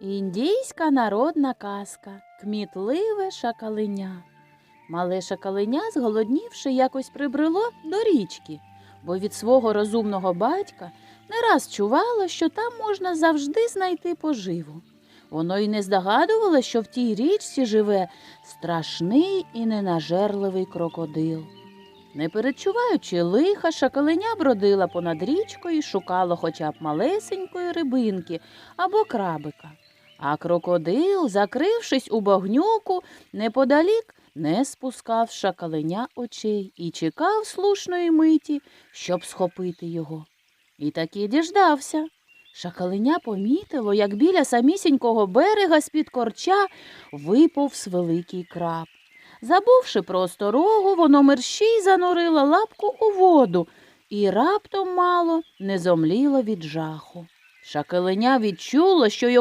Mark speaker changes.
Speaker 1: Індійська народна казка Кмітливе шакалиня. Мале шакалиня, зголоднівши, якось прибрело до річки, бо від свого розумного батька не раз чувало, що там можна завжди знайти поживу. Воно й не здогадувало, що в тій річці живе страшний і ненажерливий крокодил. Не перечуваючи лиха, шакалиня бродила понад річкою і шукала хоча б малесенької рибинки або крабика. А крокодил, закрившись у багнюку, неподалік не спускав з шакалиня очей і чекав слушної миті, щоб схопити його. І таки діждався. Шакалиня помітило, як біля самісінького берега з-під корча виповз великий краб. Забувши про осторогу, воно мерщій занурило лапку у воду і раптом мало не зомліло від жаху. Шакалиня відчуло, що його